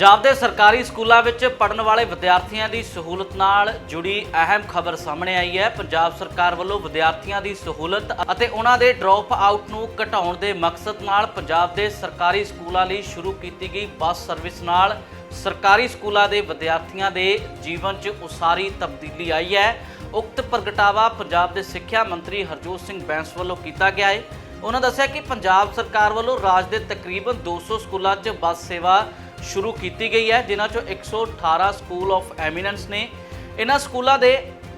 ਪੰਜਾਬ ਦੇ ਸਰਕਾਰੀ ਸਕੂਲਾਂ ਵਿੱਚ ਪੜਨ ਵਾਲੇ ਵਿਦਿਆਰਥੀਆਂ ਦੀ ਸਹੂਲਤ ਨਾਲ ਜੁੜੀ ਅਹਿਮ ਖਬਰ ਸਾਹਮਣੇ ਆਈ ਹੈ। ਪੰਜਾਬ ਸਰਕਾਰ ਵੱਲੋਂ ਵਿਦਿਆਰਥੀਆਂ ਦੀ ਸਹੂਲਤ ਅਤੇ ਉਹਨਾਂ ਦੇ ਡ੍ਰੌਪ ਆਊਟ ਨੂੰ ਘਟਾਉਣ ਦੇ ਮਕਸਦ ਨਾਲ ਪੰਜਾਬ ਦੇ ਸਰਕਾਰੀ ਸਕੂਲਾਂ ਲਈ ਸ਼ੁਰੂ ਕੀਤੀ ਗਈ ਬੱਸ ਸਰਵਿਸ ਨਾਲ ਸਰਕਾਰੀ ਸਕੂਲਾਂ ਦੇ ਵਿਦਿਆਰਥੀਆਂ ਦੇ ਜੀਵਨ 'ਚ ਉਸਾਰੀ ਤਬਦੀਲੀ ਆਈ ਹੈ। ਉਕਤ ਪ੍ਰਗਟਾਵਾ ਪੰਜਾਬ ਦੇ ਸਿੱਖਿਆ ਮੰਤਰੀ ਹਰਜੋਤ ਸਿੰਘ ਬੈਂਸ ਵੱਲੋਂ ਕੀਤਾ ਗਿਆ ਹੈ। ਉਹਨਾਂ ਦੱਸਿਆ ਕਿ ਪੰਜਾਬ ਸਰਕਾਰ ਵੱਲੋਂ ਰਾਜ ਦੇ ਤਕਰੀਬਨ 200 ਸਕੂਲਾਂ 'ਚ ਬੱਸ ਸੇਵਾ ਸ਼ੁਰੂ ਕੀਤੀ ਗਈ ਹੈ, ਜਿਨ੍ਹਾਂ 'ਚੋਂ 118 ਸਕੂਲ ਆਫ ਐਮੀਨੈਂਸ ਨੇ ਇਹਨਾਂ ਸਕੂਲਾਂ ਦੇ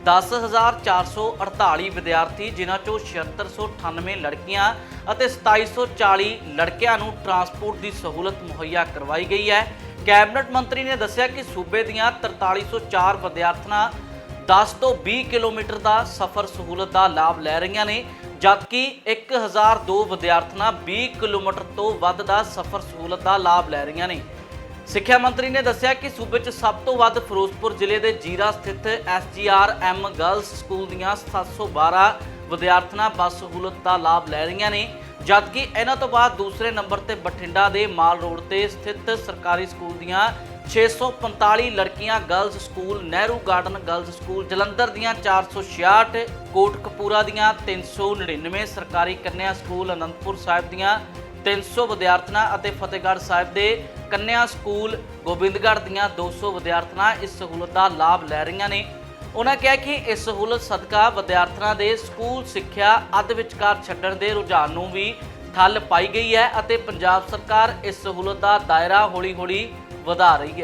10448 ਵਿਦਿਆਰਥੀ, ਜਿਨ੍ਹਾਂ 'ਚੋਂ 7698 ਲੜਕੀਆਂ ਅਤੇ 2740 ਲੜਕਿਆਂ ਨੂੰ ਟਰਾਂਸਪੋਰਟ ਦੀ ਸਹੂਲਤ ਮੁਹੱਈਆ ਕਰਵਾਈ ਗਈ ਹੈ। ਕੈਬਨਿਟ ਮੰਤਰੀ ਨੇ ਦੱਸਿਆ ਕਿ ਸੂਬੇ ਦੀਆਂ 4304 ਵਿਦਿਆਰਥਣਾਂ 10 ਤੋਂ 20 ਕਿਲੋਮੀਟਰ ਦਾ ਸਫ਼ਰ ਸਹੂਲਤ ਦਾ ਲਾਭ ਲੈ ਰਹੀਆਂ ਨੇ, ਜਦਕਿ 1002 ਵਿਦਿਆਰਥਣਾਂ 20 ਕਿਲੋਮੀਟਰ ਤੋਂ ਵੱਧ ਦਾ ਸਫ਼ਰ ਸਹੂਲਤ ਦਾ ਲਾਭ ਲੈ ਰਹੀਆਂ ਨੇ। ਸਿੱਖਿਆ ਮੰਤਰੀ ਨੇ ਦੱਸਿਆ ਕਿ ਸੂਬੇ 'ਚ ਸਭ ਤੋਂ ਵੱਧ ਫਿਰੋਜ਼ਪੁਰ ਜ਼ਿਲ੍ਹੇ ਦੇ ਜੀਰਾ ਸਥਿਤ ਐਸਜੀਆਰਐਮ ਗਰਲਸ ਸਕੂਲ ਦੀਆਂ 712 ਵਿਦਿਆਰਥਣਾਂ ਬੱਸ ਸਹੂਲਤ ਦਾ ਲਾਭ ਲੈ ਰਹੀਆਂ ਨੇ, ਜਦਕਿ ਇਹਨਾਂ ਤੋਂ ਬਾਅਦ ਦੂਸਰੇ ਨੰਬਰ ਤੇ ਬਠਿੰਡਾ ਦੇ ਮਾਲ ਰੋਡ ਤੇ ਸਥਿਤ ਸਰਕਾਰੀ ਸਕੂਲ ਦੀਆਂ 645 ਲੜਕੀਆਂ girls school, Nehru garden girls school, Jalandhar ਦੀਆਂ 466 ਕੋਟਕਪੂਰਾ ਦੀਆਂ 399 ਸਰਕਾਰੀ ਕੰਨਿਆ ਸਕੂਲ, ਅਨੰਦਪੁਰ ਸਾਹਿਬ ਦੀਆਂ 300 ਵਿਦਿਆਰਥਣਾਂ ਅਤੇ ਫਤਿਹਗੜ੍ਹ ਸਾਹਿਬ ਦੇ ਕੰਨਿਆ ਸਕੂਲ ਗੋਬਿੰਦਗੜ੍ਹ ਦੀਆਂ 200 ਵਿਦਿਆਰਥਣਾਂ ਇਸ ਸਹੂਲਤ ਦਾ ਲਾਭ ਲੈ ਰਹੀਆਂ ਨੇ। ਉਹਨਾਂ ਕਿਹਾ ਕਿ ਇਸ ਸਹੂਲਤ ਸਦਕਾ ਵਿਦਿਆਰਥਣਾਂ ਦੇ ਸਕੂਲ ਸਿੱਖਿਆ ਅੱਧ ਵਿਚਕਾਰ ਛੱਡਣ ਦੇ ਰੁਝਾਨ ਨੂੰ ਵੀ ਠੱਲ ਪਾਈ ਗਈ ਹੈ ਅਤੇ ਪੰਜਾਬ ਸਰਕਾਰ ਇਸ ਸਹੂਲਤ ਦਾ ਦਾਇਰਾ ਹੌਲੀ-ਹੌਲੀ ਵਧਾ ਰਹੀ ਹੈ।